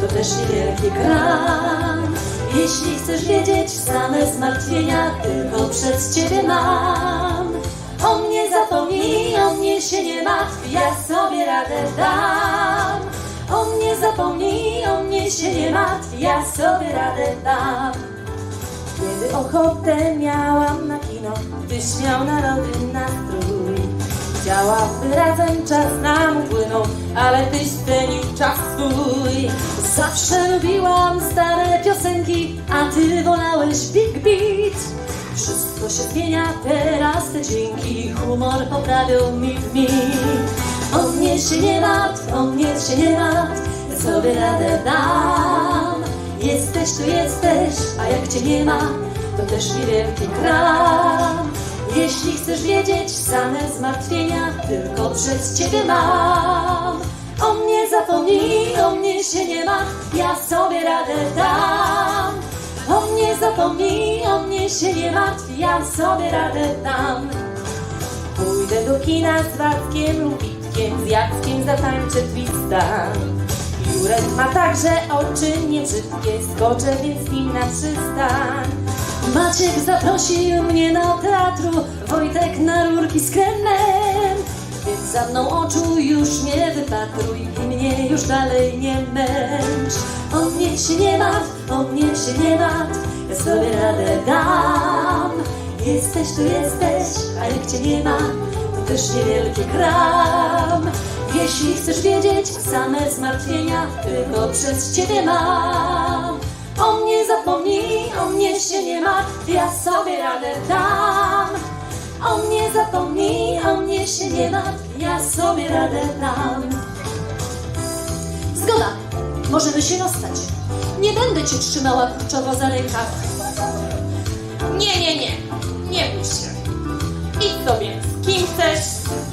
to też niewielki kram. Jeśli chcesz wiedzieć, same zmartwienia tylko przez ciebie mam. O mnie zapomnij, o mnie się nie martw, ja sobie radę dam. O mnie zapomnij, o mnie się nie martw, ja sobie radę dam. Kiedy ochotę miałam na kino, gdyś miał narody nastrój. Chciałabym razem czas nam upłynął, ale tyś cenił czas swój. Zawsze lubiłam stare piosenki, a ty wolałeś Big Beat. Wszystko się zmienia teraz, te dźwięki, humor poprawił mi w mi. O mnie się nie martw, o mnie się nie martw, sobie radę dam. Jesteś tu jesteś, a jak cię nie ma, to też niewielki kram. Jeśli chcesz wiedzieć, same zmartwienia tylko przez ciebie mam. O mnie zapomnij, o mnie się nie ma, ja sobie radę dam. O mnie zapomnij, o mnie się nie martw, ja sobie radę dam. Pójdę do kina z Wackiem lub Witkiem, z Jackiem zatańczę twista. Jurek ma także oczy niebrzydkie, skoczę więc z nim na przystań. Maciek zaprosił mnie do teatru, Wojtek na rurki z kremem. Więc za mną oczu już nie wypatruj i mnie już dalej nie męcz. O mnie się nie martw, o mnie się nie martw, ja sobie radę dam. Jesteś tu jesteś, a jak cię nie ma, to też niewielki kram. Jeśli chcesz wiedzieć, same zmartwienia tylko przez ciebie mam. Zapomnij, o mnie się nie martw, ja sobie radę dam. O mnie zapomnij, o mnie się nie martw, ja sobie radę dam. Zgoda, możemy się rozstać. Nie będę cię trzymała kurczowo za rękaw. Nie, nie, nie. Nie bój się. Idź sobie z kim chcesz,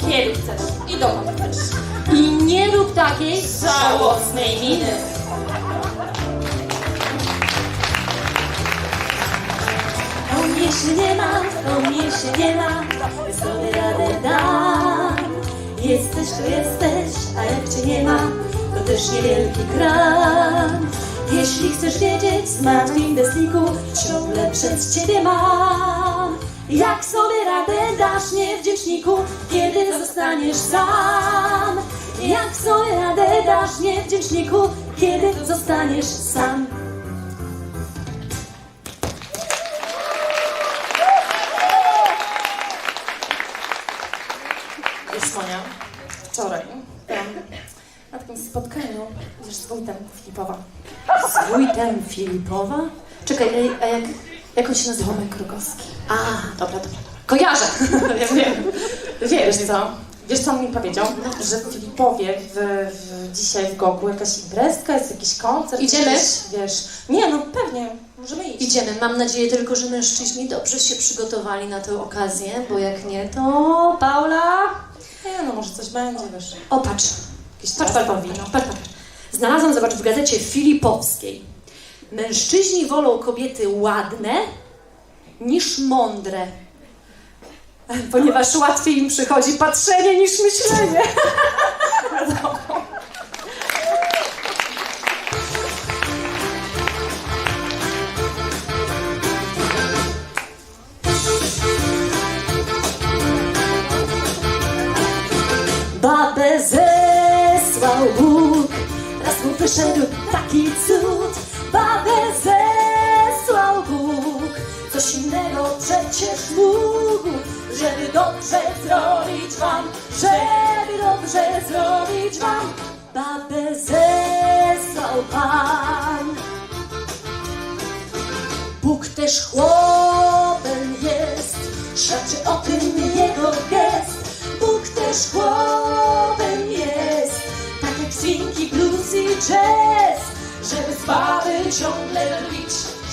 kiedy chcesz i dokąd chcesz. I nie rób takiej Żałosnej miny. Się nie ma, o mnie się nie ma, ja sobie radę dam. Jesteś tu jesteś, a jak cię nie ma, to też niewielki kram. Jeśli chcesz wiedzieć, zmartwień bez liku, ciągle przez ciebie mam. Jak sobie radę dasz niewdzięczniku, kiedy zostaniesz sam? Jak sobie radę dasz niewdzięczniku, kiedy zostaniesz sam? Wójtem Filipowa? Czekaj, a jak, jak on się nazywa? Tomek Krukowski. A, dobra, dobra, dobra. Kojarzę! Ja wiem. Wiesz co? Wiesz co on mi powiedział? Że w Filipowie w, w, dzisiaj w Gogu jakaś imprezka, jest jakiś koncert. Idziemy? Jakieś, wiesz. Nie, no pewnie. Możemy iść. Idziemy. Mam nadzieję tylko, że mężczyźni dobrze się przygotowali na tę okazję, bo jak nie, to Paula... Nie, no może coś będzie, wiesz. O, patrz. Jakiś patrz, patrz, patrz, patrz, patrz. Znalazłam, zobacz, w gazecie Filipowskiej. Mężczyźni wolą kobiety ładne niż mądre. Ponieważ łatwiej im przychodzi patrzenie niż myślenie. wyszedł taki cud. Babę zesłał Bóg, coś innego przecież mógł, żeby dobrze zrobić wam, żeby dobrze zrobić wam. Babę zesłał Pan. Bóg też chłopem jest, świadczy o tym jego gest. Bóg też chłopem jazz, żeby z baby ciągle drwić,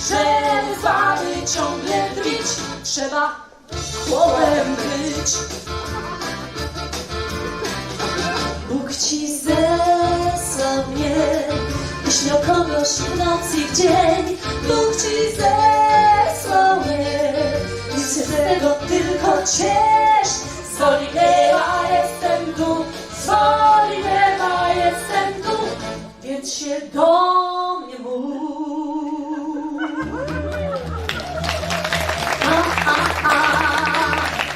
żeby z baby ciągle drwić, trzeba chłopem być. Bóg ci zesłał mnie, byś miał kogoś w nocy i w dzień. Bóg ci zesłał mnie, nic się tego tylko ciesz. Do mnie mów. A, a, a,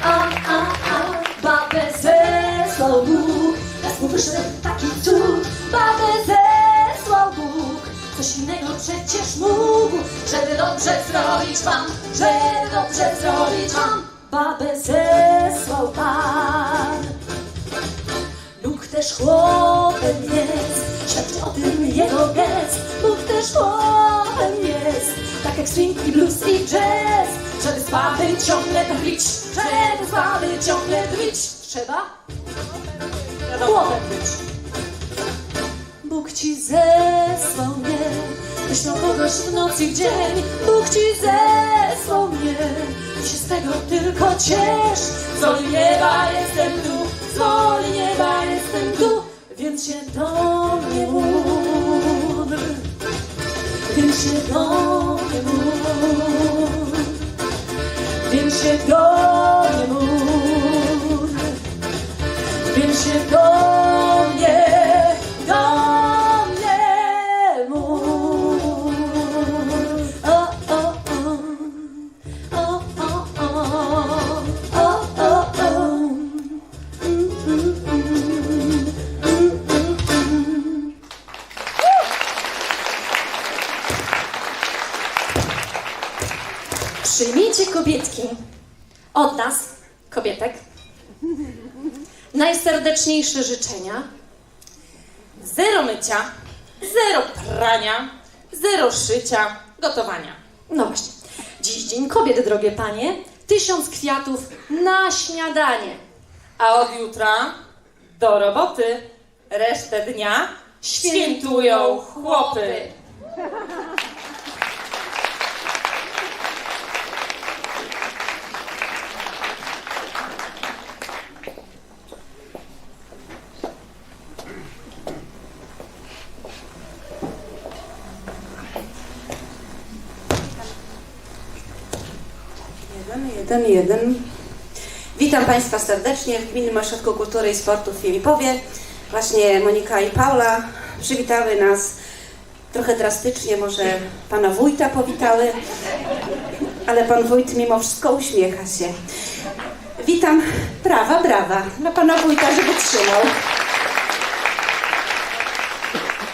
a, a, a, babę zesłał Bóg, raz mu wyszedł taki cud, babę zesłał Bóg, coś innego przecież mógł, żeby dobrze zrobić wam, żeby dobrze zrobić wam, babę zesłał Pan. Bóg też chłopem jest, o tym jego gest. Bóg też chłopem jest, tak jak swing i blues i jazz. Żeby z baby ciągle drwić, żeby z baby ciągle drwić, trzeba chłopem być. Bóg ci zesłał mnie, myślał kogoś w nocy i w dzień. Bóg ci zesłał mnie, ty się z tego tylko ciesz. Z woli nieba jestem tu, z woli nieba jestem tu, więc się do mnie módl. Więc się do mnie módl. Więc się do mnie módl. Więc się do mnie, najserdeczniejsze życzenia. Zero mycia, zero prania, zero szycia, gotowania. No właśnie. Dziś Dzień Kobiet, drogie panie. Tysiąc kwiatów na śniadanie. A od jutra do roboty resztę dnia świętują chłopy. Jeden, jeden. Witam Państwa serdecznie w Gminnym Ośrodku Kultury i Sportu w Filipowie. Właśnie Monika i Paula przywitały nas trochę drastycznie, może Pana Wójta powitały, ale Pan Wójt mimo wszystko uśmiecha się. Witam, brawa, brawa, dla Pana Wójta, żeby trzymał.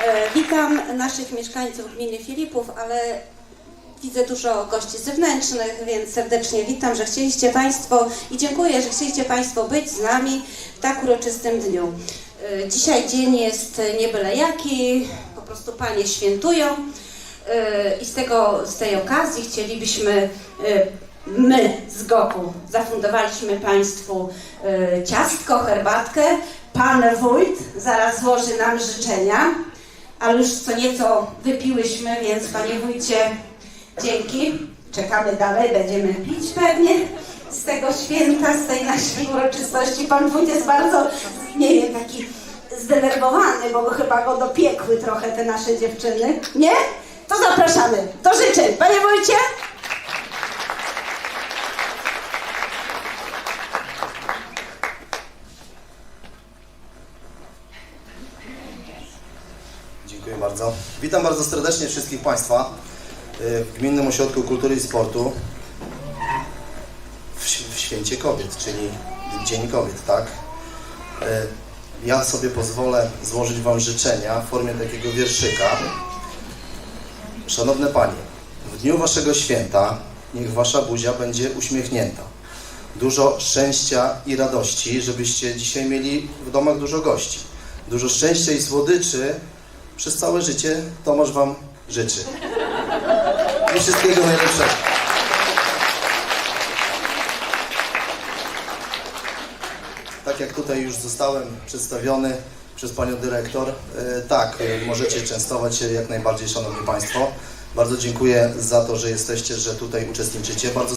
E, Witam naszych mieszkańców gminy Filipów, ale Widzę dużo gości zewnętrznych, więc serdecznie witam, że chcieliście Państwo i dziękuję, że chcieliście Państwo być z nami w tak uroczystym dniu. Y, Dzisiaj dzień jest nie byle jaki, po prostu Panie świętują y, i z, tego, z tej okazji chcielibyśmy, y, my z GOKU zafundowaliśmy Państwu ciastko, herbatkę. Pan Wójt zaraz złoży nam życzenia, ale już co nieco wypiłyśmy, więc Panie Wójcie, Dzięki. Czekamy dalej, będziemy pić pewnie z tego święta, z tej naszej uroczystości. Pan wójt jest bardzo, nie wiem, taki zdenerwowany, bo chyba go dopiekły trochę te nasze dziewczyny. Nie? To zapraszamy. Do życzeń. Panie wójcie? Dziękuję bardzo. Witam bardzo serdecznie wszystkich Państwa w Gminnym Ośrodku Kultury i Sportu w Święcie Kobiet, czyli Dzień Kobiet, tak? Y, Ja sobie pozwolę złożyć Wam życzenia w formie takiego wierszyka. Szanowne Panie, w dniu Waszego święta niech Wasza buzia będzie uśmiechnięta. Dużo szczęścia i radości, żebyście dzisiaj mieli w domach dużo gości. Dużo szczęścia i słodyczy przez całe życie Tomasz Wam życzy. I wszystkiego najlepszego. Tak jak tutaj już zostałem przedstawiony przez Panią Dyrektor, e, tak, e, możecie częstować się jak najbardziej, Szanowni Państwo. Bardzo dziękuję za to, że jesteście, że tutaj uczestniczycie. Bardzo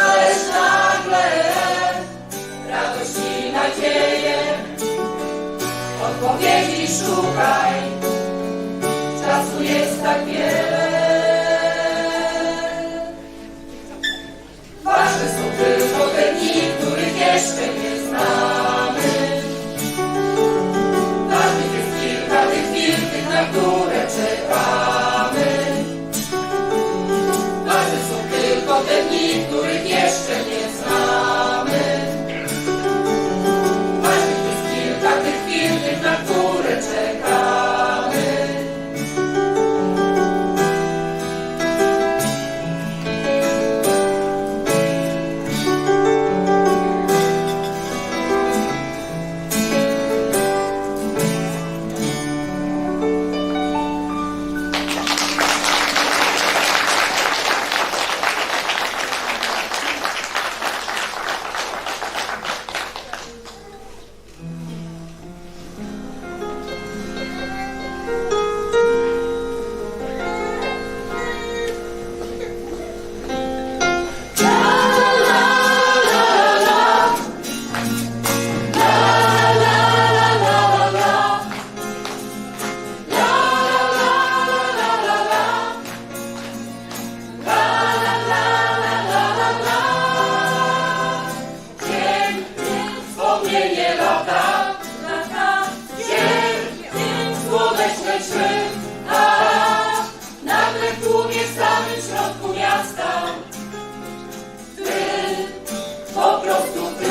odpowiedzi szukaj, czasu jest tak wiele. Ważne są tylko te dni, których jeszcze nie znamy. Ważnych jest kilka tych chwil, tych na które czekamy. po prostu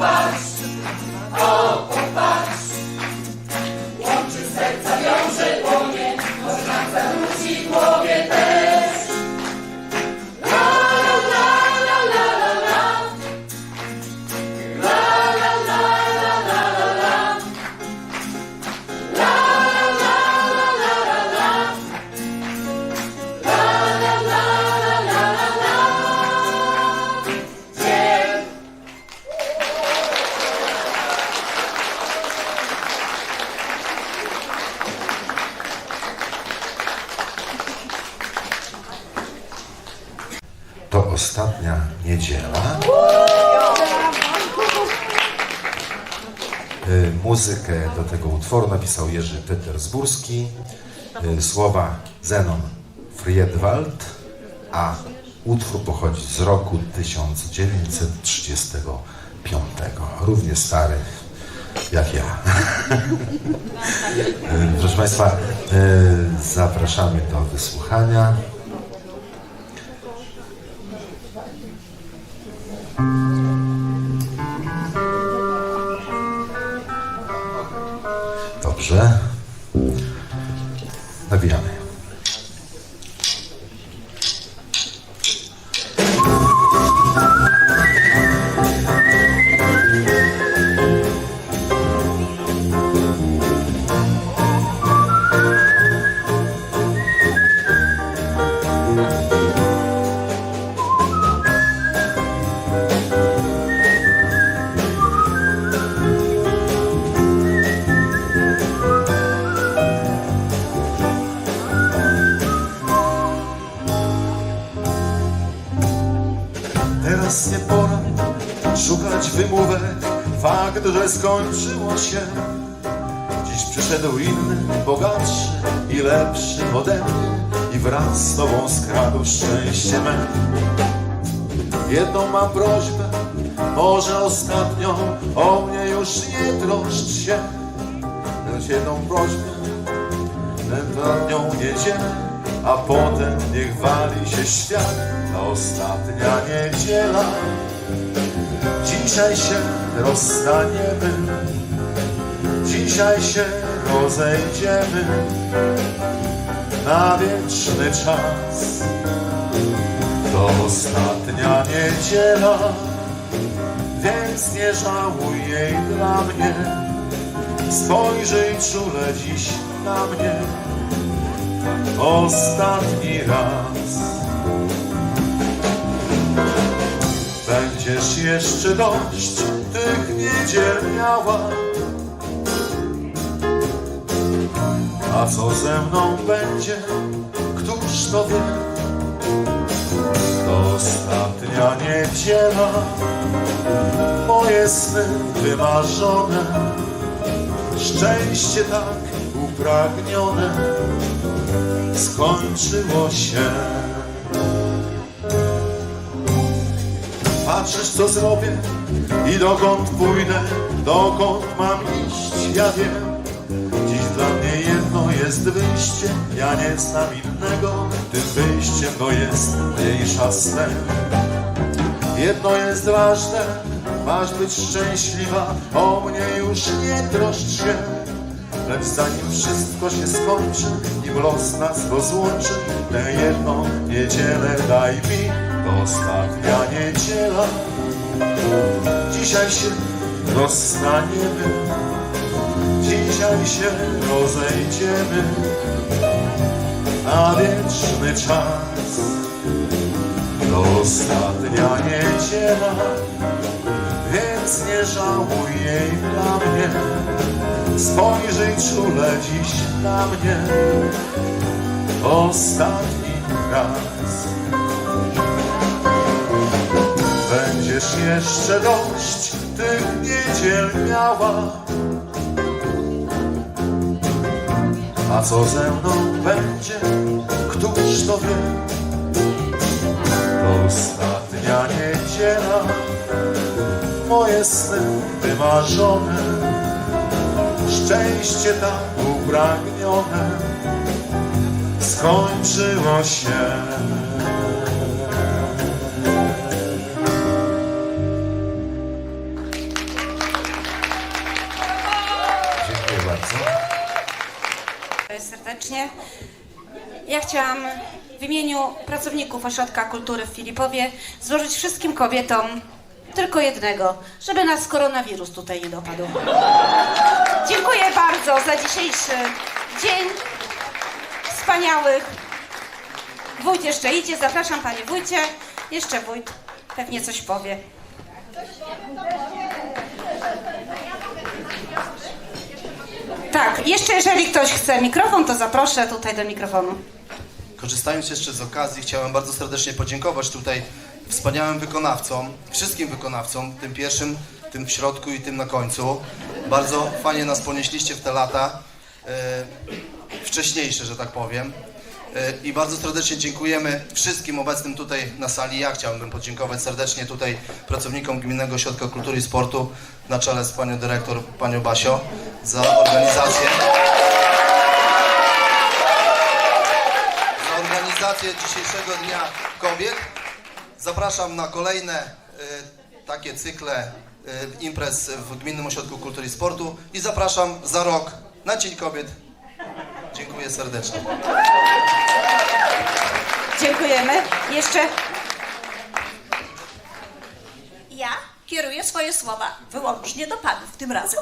bugs. Utworu napisał Jerzy Petersburski, y, słowa Zenon Friedwald, a utwór pochodzi z roku 1935, równie stary jak ja. Y, Proszę Państwa, y, zapraszamy do wysłuchania. Że skończyło się. Dziś przyszedł inny, bogatszy i lepszy ode mnie I wraz z tobą skradł szczęście me. Jedną mam prośbę, może ostatnią O mnie już nie troszcz się. Lecz jedną prośbę, ostatnią niedzielę A potem niech wali się świat Ta ostatnia niedziela Dzisiaj się rozstaniemy. Dzisiaj się rozejdziemy. Na wieczny czas. To ostatnia niedziela. Więc nie żałuj jej dla mnie. Spojrzyj czule dziś na mnie. Ostatni raz Będziesz jeszcze dość tych niedziel miała. A co ze mną będzie, któż to wie? To ostatnia niedziela. Moje sny wymarzone. Szczęście tak upragnione. Skończyło się Patrzysz co zrobię? I dokąd pójdę, dokąd mam iść, ja wiem. Dziś dla mnie jedno jest wyjście, ja nie znam innego, tym wyjściem to jest mniejsza sen. Jedno jest ważne, masz być szczęśliwa, o mnie już nie troszcz się. Lecz zanim wszystko się skończy, nim los nas rozłączy, tę jedną niedzielę daj mi, ostatnia niedziela. Dzisiaj się rozstaniemy, dzisiaj się rozejdziemy na wieczny czas. Ostatnia niedziela, więc nie żałuj jej dla mnie. Spojrzyj czule dziś na mnie Ostatni raz Będziesz jeszcze dość tych niedziel miała. A co ze mną będzie, któż to wie? To ostatnia niedziela Moje sny wymarzone. Szczęście tak upragnione. Skończyło się. Ja chciałam w imieniu pracowników Ośrodka Kultury w Filipowie złożyć wszystkim kobietom tylko jednego, żeby nas koronawirus tutaj nie dopadł. Dziękuję bardzo za dzisiejszy dzień wspaniałych. Wójt jeszcze idzie, zapraszam panie wójcie. Jeszcze wójt pewnie coś powie. Tak, jeszcze jeżeli ktoś chce mikrofon, to zaproszę tutaj do mikrofonu. Korzystając jeszcze z okazji, chciałem bardzo serdecznie podziękować tutaj wspaniałym wykonawcom, wszystkim wykonawcom, tym pierwszym, tym w środku i tym na końcu. Bardzo fajnie nas ponieśliście w te lata, e, wcześniejsze, że tak powiem. E, I bardzo serdecznie dziękujemy wszystkim obecnym tutaj na sali. Ja chciałbym podziękować serdecznie tutaj pracownikom Gminnego Ośrodka Kultury i Sportu na czele z panią dyrektor, panią Basio, za organizację. za organizację dzisiejszego Dnia Kobiet. Zapraszam na kolejne y, takie cykle y, imprez w Gminnym Ośrodku Kultury i Sportu i zapraszam za rok na Dzień Kobiet. Dziękuję serdecznie. Dziękujemy. Jeszcze Ja kieruję swoje słowa wyłącznie do panów tym razem.